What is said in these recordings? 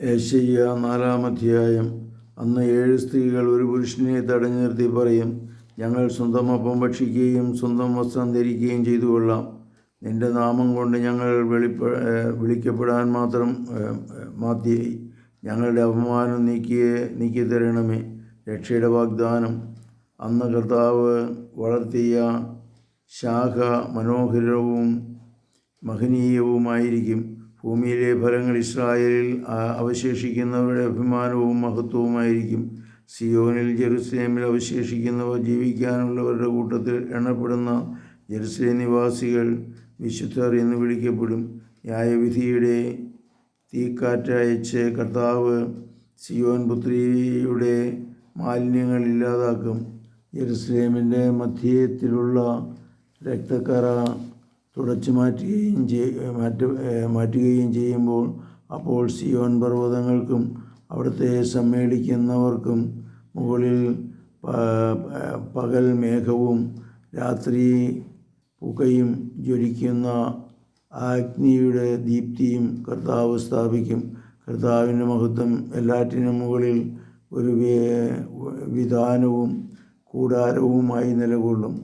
Asia നാലാമധ്യായം അന്ന് ഏഴ് സ്ത്രീകൾ ഒരു പുരുഷനെ തടഞ്ഞു നിർത്തി പറയും ഞങ്ങൾ സ്വന്തം അപ്പം ഭക്ഷിക്കുകയും സ്വന്തം വസ്ത്രം ധരിക്കുകയും ചെയ്തു കൊള്ളാം. നിന്റെ നാമം കൊണ്ട് ഞങ്ങൾ വെളിപ്പ വിളിക്കപ്പെടാൻ മാത്രം മാത്തിയായി ഞങ്ങളുടെ അപമാനം നീക്കിയേ നീക്കി തരണമേ രക്ഷയുടെ വാഗ്ദാനം. അന്ന് കർത്താവ് വളർത്തിയ ശാഖ മനോഹരവും മഹനീയവുമായിരിക്കും. ഭൂമിയിലെ ഫലങ്ങൾ ഇസ്രായേലിൽ അവശേഷിക്കുന്നവരുടെ അഭിമാനവും മഹത്വവുമായിരിക്കും. സിയോനിൽ ജെറുസലേമിൽ അവശേഷിക്കുന്നവർ ജീവിക്കാനുള്ളവരുടെ കൂട്ടത്തിൽ എണ്ണപ്പെടുന്ന ജെറുസലേം നിവാസികൾ വിശുദ്ധർ എന്ന് വിളിക്കപ്പെടും. ന്യായവിധിയുടെ തീക്കാറ്റയച്ച് കർത്താവ് സിയോൻ പുത്രിയുടെ മാലിന്യങ്ങൾ ഇല്ലാതാക്കും. ജെറുസലേമിന്റെ മധ്യത്തിലുള്ള രക്തക്കറ തുടച്ചു മാറ്റുകയും മാറ്റ മാറ്റുകയും ചെയ്യുമ്പോൾ അപ്പോൾ സിയോൻ പർവതങ്ങൾക്കും അവിടുത്തെ സമ്മേളിക്കുന്നവർക്കും മുകളിൽ പകൽ മേഘവും രാത്രി പുകയും ജ്വലിക്കുന്ന ആഗ്നിയുടെ ദീപ്തിയും കർത്താവ് സ്ഥാപിക്കും. കർത്താവിന്റെ മഹത്വം എല്ലാറ്റിനും മുകളിൽ ഒരു വിധാനവും കൂടാരവുമായി നിലകൊള്ളും.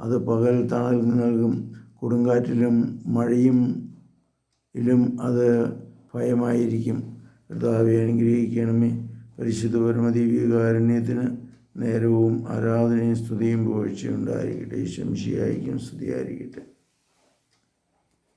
അത് പകൽ തണൽ നൽകും. കൊടുങ്കാറ്റിലും മഴയും ഇലും അത് ഭയമായിരിക്കും. കർത്താവെ അനുഗ്രഹിക്കണമേ. പരിശുദ്ധ പരമദിവ്യകാരുണ്യത്തിന് നേരവും ആരാധനയും സ്തുതിയും പുകഴ്ചയുണ്ടായിരിക്കട്ടെ ശംശിയായിരിക്കും സ്തുതിയായിരിക്കട്ടെ.